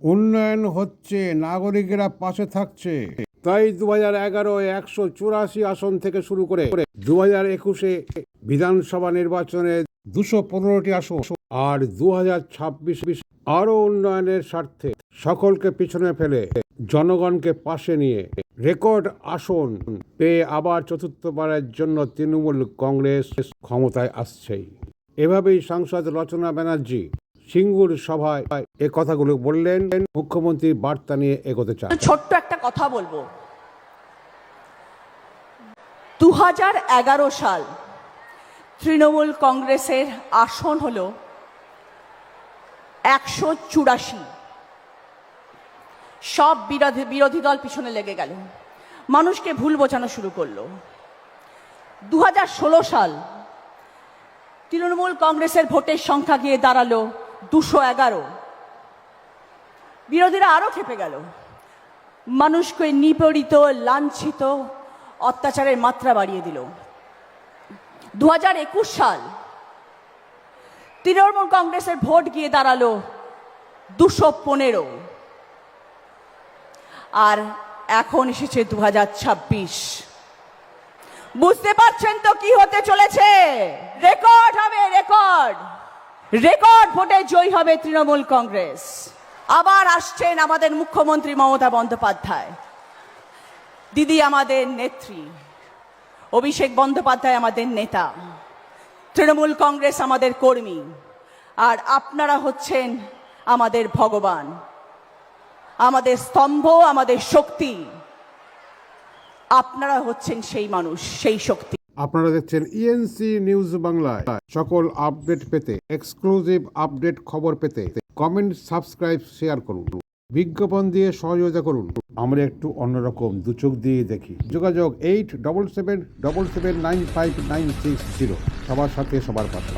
উন্নয়ন হচ্ছে নাগরিকেরা পাশে থাকছে। তাই দু হাজার এগারো একশো চুরাশি আসন থেকে শুরু করে দু হাজার একুশে বিধানসভা নির্বাচনে দুশো পনেরোটি আসন। আর দু হাজার ছাব্বিশ আরও উন্নয়নের স্বার্থে সকলকে পিছনে ফেলে জনগণকে পাশে নিয়ে রেকর্ড আসন পেয়ে আবার চতুর্থবারের জন্য তৃণমূল কংগ্রেস ক্ষমতায় আসছেই। এভাবেই সাংসদ রচনা ব্যানার্জি সিঙ্গুর সভায় এ কথাগুলো বললেন। মুখ্যমন্ত্রী বার্তা নিয়ে এগোতে চান। ছোট্ট একটা কথা বলব। দু সাল তৃণমূল কংগ্রেসের আসন হল একশো চুরাশি। সব বিরোধী বিরোধী দল পিছনে লেগে গেল। মানুষকে ভুল বোঝানো শুরু করল। দু হাজার ষোলো সাল তৃণমূল কংগ্রেসের ভোটের সংখ্যা গিয়ে দাঁড়াল দুশো এগারো। বিরোধীরা আরও খেপে গেল। মানুষকে নিপীড়িত, লাঞ্ছিত অত্যাচারের মাত্রা বাড়িয়ে দিল। দু হাজার একুশ সাল তৃণমূল কংগ্রেসের ভোট গিয়ে দাঁড়াল দুশো পনেরো। আর এখন এসেছে দু হাজার ছাব্বিশ। বুঝতে পারছেন তো কি হতে চলেছে? রেকর্ড হবে, রেকর্ড! রেকর্ড ভোটে জয়ী হবে তৃণমূল কংগ্রেস। আবার আসছেন আমাদের মুখ্যমন্ত্রী মমতা বন্দ্যোপাধ্যায়। দিদি আমাদের নেত্রী। অভিষেক বন্দ্যোপাধ্যায় আমাদের নেতা। তৃণমূল কংগ্রেস আমাদের কর্মী। আর আপনারা হচ্ছেন আমাদের ভগবান। আমাদের স্তম্ভ, আমাদের শক্তি। আপনারা হচ্ছেন সেই মানুষ, সেই শক্তি। আপনারা দেখছেন ইএনসি নিউজ বাংলায়। সকল আপডেট পেতে এক্সক্লুসিভ আপডেট খবর পেতে কমেন্ট সাবস্ক্রাইব শেয়ার করুন। বিজ্ঞাপন দিয়ে সহযোগিতা করুন। আমরা একটু অন্যরকম দু চোখ দিয়ে দেখি। যোগাযোগ eight double seven double seven nine five nine six zero সবার সাথে সবার পাশে।